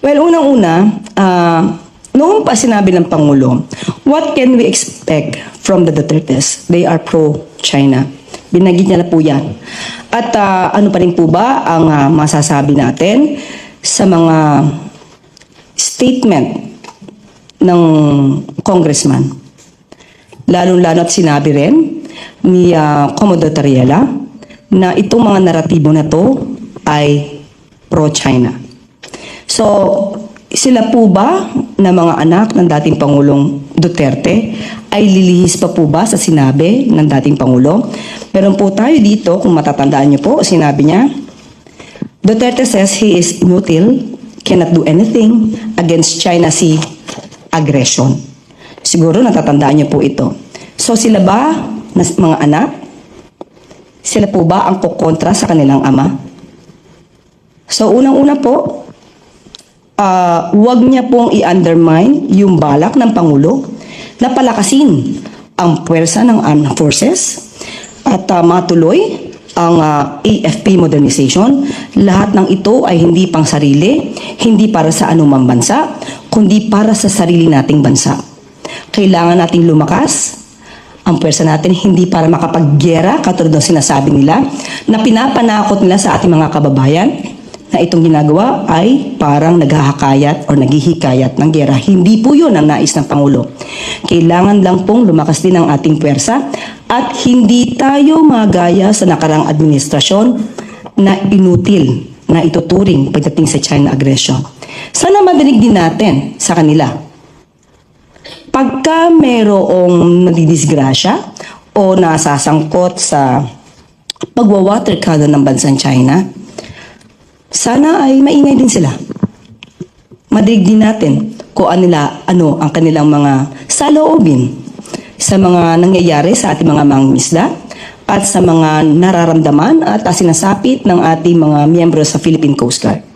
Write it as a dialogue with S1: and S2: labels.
S1: Well, unang-una, ah, noong pa sinabi ng Pangulo, what can we expect from the Dutertes? They are pro-China. Binagit niya na po yan. At ah, ano pa rin po ba ang ah, masasabi natin sa mga statement ng congressman? Lalo-lalo at sinabi rin ni uh, Commodore Tariela na itong mga naratibo na to ay pro-China. So, sila po ba na mga anak ng dating Pangulong Duterte ay lilihis pa po ba sa sinabi ng dating Pangulo? Meron po tayo dito, kung matatandaan niyo po, sinabi niya, Duterte says he is inutil, cannot do anything against China Sea aggression. Siguro natatandaan niyo po ito. So sila ba, mga anak, sila po ba ang kukontra sa kanilang ama? So unang-una po, ah, wag niya pong i-undermine yung balak ng Pangulo na palakasin ang puwersa ng armed forces at ah, matuloy ang ah, AFP modernization. Lahat ng ito ay hindi pang sarili, hindi para sa anumang bansa, kundi para sa sarili nating bansa. Kailangan nating lumakas ang pwersa natin hindi para makapaggera katulad ng sinasabi nila na pinapanakot nila sa ating mga kababayan na itong ginagawa ay parang naghahakayat o naghihikayat ng gera. Hindi po yun ang nais ng Pangulo. Kailangan lang pong lumakas din ang ating pwersa at hindi tayo magaya sa nakarang administrasyon na inutil na ituturing pagdating sa China aggression. Sana madinig din natin sa kanila pagka mayroong nadidisgrasya o nasasangkot sa pagwa-water cannon ng bansang China, sana ay maingay din sila. Madinig din natin kung ano, nila, ano ang kanilang mga saloobin sa mga nangyayari sa ating mga mangingisda at sa mga nararamdaman at sinasapi ng ating mga miyembro sa Philippine Coast Guard.